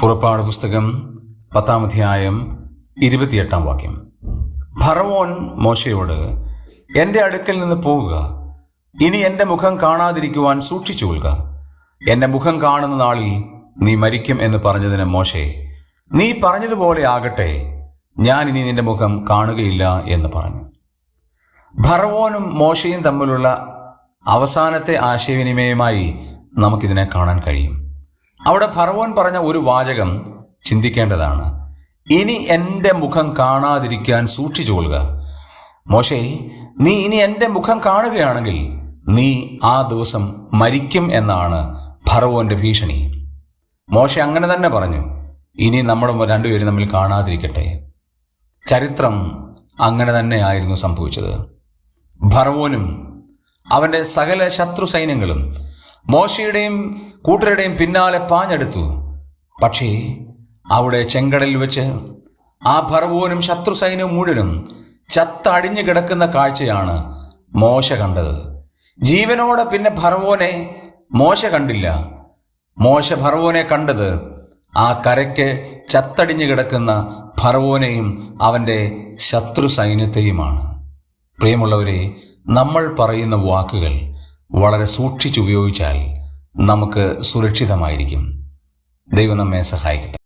പുറപ്പാട് പുസ്തകം പത്താം അധ്യായം ഇരുപത്തിയെട്ടാം വാക്യം. ഭറവോൻ മോശയോട് എന്റെ അടുക്കൽ നിന്ന് പോവുക. ഇനി എന്റെ മുഖം കാണാതിരിക്കുവാൻ സൂക്ഷിച്ചു കൊള്ളുക. എന്റെ മുഖം കാണുന്ന നാളിൽ നീ മരിക്കും എന്ന് പറഞ്ഞതിന് മോശേ നീ പറഞ്ഞതുപോലെ ആകട്ടെ. ഞാൻ ഇനി നിന്റെ മുഖം കാണുകയില്ല എന്ന് പറഞ്ഞു. ഭറവോനും മോശയും തമ്മിലുള്ള അവസാനത്തെ ആശയവിനിമയമായി നമുക്കിതിനെ കാണാൻ കഴിയും. അവിടെ ഫറവോൻ പറഞ്ഞ ഒരു വാചകം ചിന്തിക്കേണ്ടതാണ്. ഇനി എന്റെ മുഖം കാണാതിരിക്കാൻ സൂക്ഷിച്ചു കൊള്ളുക. മോശേ നീ ഇനി എന്റെ മുഖം കാണുകയാണെങ്കിൽ നീ ആ ദിവസം മരിക്കും എന്നാണ് ഫറവോന്റെ ഭീഷണി. മോശ അങ്ങനെ തന്നെ പറഞ്ഞു. ഇനി നമ്മുടെ രണ്ടുപേരും തമ്മിൽ കാണാതിരിക്കട്ടെ. ചരിത്രം അങ്ങനെ തന്നെ ആയിരുന്നു സംഭവിച്ചത്. ഭർവോനും അവന്റെ സകല ശത്രു സൈന്യങ്ങളും മോശയുടെയും കൂട്ടരുടെയും പിന്നാലെ പാഞ്ഞെടുത്തു. പക്ഷേ അവിടെ ചെങ്കടലിൽ വെച്ച് ആ ഭർവോനും ശത്രു സൈന്യവും മുഴുവനും ചത്തടിഞ്ഞു കിടക്കുന്ന കാഴ്ചയാണ് മോശ കണ്ടത്. ജീവനോടെ പിന്നെ ഭർവോനെ മോശ കണ്ടില്ല. മോശ ഭർവോനെ കണ്ടത് ആ കരയ്ക്ക് ചത്തടിഞ്ഞു കിടക്കുന്ന ഭർവോനെയും അവന്റെ ശത്രു സൈന്യത്തെയുമാണ്. പ്രിയമുള്ളവരെ നമ്മൾ പറയുന്ന വാക്കുകൾ വളരെ സൂക്ഷിച്ചുപയോഗിച്ചാൽ നമുക്ക് സുരക്ഷിതമായിരിക്കും. ദൈവം നമ്മെ സഹായിക്കട്ടെ.